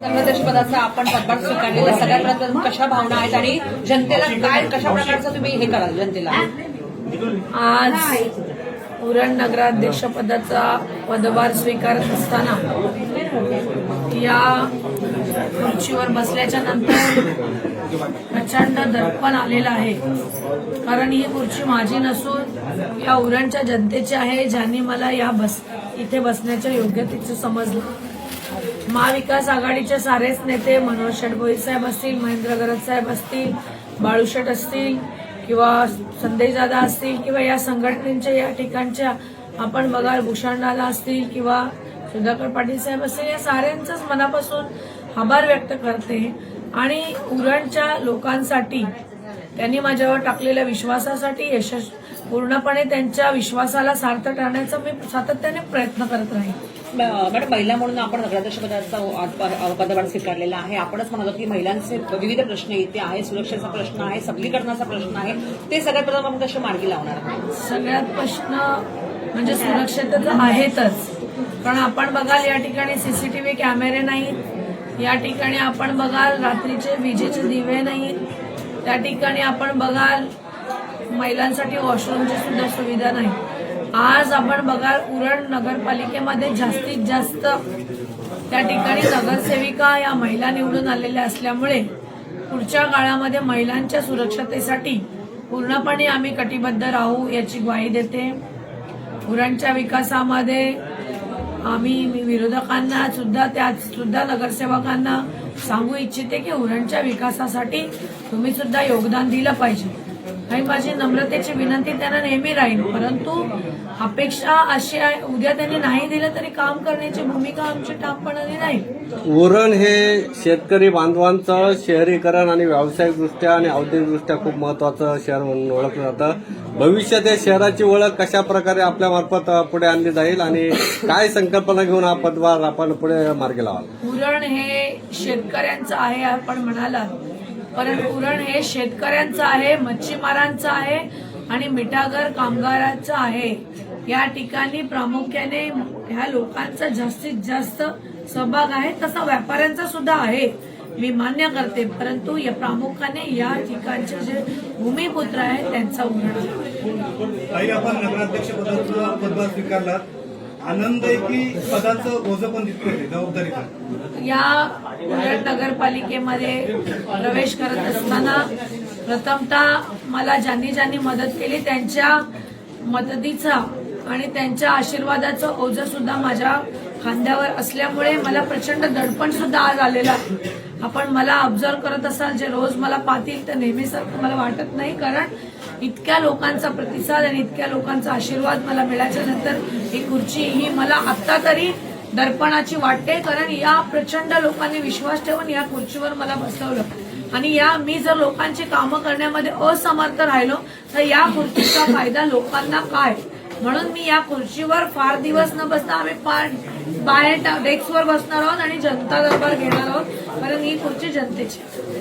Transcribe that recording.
नगराध्यक्षपदाचा आपण पदभार स्वीकारलेला सगळ्या प्रथम कशा भावना आहेत आणि जनतेला काय कशा प्रकारचं तुम्ही हे कराल जनतेला? आज उरण नगराध्यक्षपदाचा पदभार स्वीकारत असताना या खुर्चीवर बसल्याच्या नंतर प्रचंड दर्पण आलेलं आहे. कारण ही खुर्ची माझी नसून या उरणच्या जनतेची आहे ज्यांनी मला या बस इथे बसण्याच्या योग्यतेचं समजलं. महाविकास आघाडीचे सारेच नेते मनोज षडभोई साहेब असतील महेंद्र गरज साहेब असतील बाळूशेठ असतील किंवा संदेश दादा असतील किंवा या संघटनेच्या या ठिकाणच्या आपण बघाल भूषणदादा असतील किंवा सुधाकर पाटील साहेब असतील या साऱ्यांचाच मनापासून आभार व्यक्त करते. आणि उरणच्या लोकांसाठी त्यांनी माझ्यावर टाकलेल्या विश्वासासाठी यशस्वी पूर्णपणे त्यांच्या विश्वासाला सार्थ ठरण्याचा मी सातत्याने प्रयत्न करत राहील मॅडम महिला म्हणून आपण नगराध्यक्ष पदाचा पदभार स्वीकारलेला आहे. आपणच म्हणत की महिलांचे विविध प्रश्न इथे आहे सुरक्षेचा प्रश्न आहे सबलीकरणाचा प्रश्न आहे. ते सगळ्यात प्रथम आपण कसे मार्गी लावणार आहोत? सगळ्यात प्रश्न म्हणजे सुरक्षेचं आहेतच. पण आपण बघाल या ठिकाणी सीसीटीव्ही कॅमेरे नाहीत. या ठिकाणी आपण बघाल रात्रीचे विजेचे दिवे नाहीत. त्या ठिकाणी आपण बघाल महिलांसाठी वॉशरूमची सुद्धा सुविधा नाही. आज आपण बघाल उरण नगरपालिकेमध्ये जास्तीत जास्त त्या ठिकाणी नगरसेविका या महिला निवडून आलेल्या असल्यामुळे पुढच्या काळामध्ये महिलांच्या सुरक्षतेसाठी पूर्णपणे आम्ही कटिबद्ध राहू याची ग्वाही देते. उरणच्या विकासामध्ये आम्ही विरोधकांना सुद्धा त्यात सुद्धा नगरसेवकांना सांगू इच्छिते की उरणच्या विकासासाठी तुम्ही सुद्धा योगदान दिलं पाहिजे. आणि माझी नम्रतेची विनंती त्यांना नेहमी राहील परंतु अपेक्षा अशी आहे उद्या त्यांनी नाही दिलं तरी काम करण्याची भूमिका आमची ठामपणाने राहील. उरण हे शेतकरी बांधवांचं शहरीकरण आणि व्यावसायिकदृष्ट्या आणि औद्योगिकदृष्ट्या खूप महत्वाचं शहर म्हणून ओळखलं जातं. भविष्यात या शहराची ओळख कशा प्रकारे आपल्या मार्फत पुढे आणली जाईल आणि काय संकल्पना घेऊन हा पदभार आपण पुढे मार्गी लावाल? उरण हे शेतकऱ्यांचं आहे आपण म्हणालात. परंतु उरण हे शेतकऱ्यांचं आहे मच्छीमारांचं आहे आणि मिठागर कामगारांचं आहे. या ठिकाणी प्रामुख्याने ह्या लोकांचा जास्तीत जास्त सहभाग आहे. तसा व्यापाऱ्यांचा सुद्धा आहे. मी मान्य करते. परंतु या प्रामुख्याने या ठिकाणचे जे भूमिपुत्र आहेत त्यांचा उरण आपण नगराध्यक्ष पदाचा पदभार स्वीकारला आनंद आहे की पदाचं ओझं पण तितकं आहे, जबाबदारी या नगरपालिकेमध्ये प्रवेश करत असताना प्रथमतः मला ज्यांनी ज्यांनी मदत केली त्यांच्या मदतीचा आणि त्यांच्या आशीर्वादाचं ओझं सुद्धा माझ्या खांद्यावर असल्यामुळे मला प्रचंड दडपण सुद्धा आज आलेलं आहे. आपण मला ऑब्झर्व करत असाल जे रोज मला पाहतील तर नेहमीसारखं मला वाटत नाही कारण इतक्या लोकांचा प्रतिसाद आणि इतक्या लोकांचा आशीर्वाद मला मिळाल्याच्या नंतर ही खुर्ची ही मला आत्ता तरी दर्पणाची वाटते कारण या प्रचंड लोकांनी विश्वास ठेवून या खुर्चीवर मला बसवलं. आणि या मी जर लोकांची कामं करण्यामध्ये असमर्थ राहिलो तर या खुर्चीचा फायदा लोकांना काय? म्हणून मी या खुर्चीवर फार दिवस न बसता आम्ही फार बाहेर डेस्कवर बसणार आहोत आणि जनता दरबार घेणार आहोत कारण ही खुर्ची जनतेची आहे.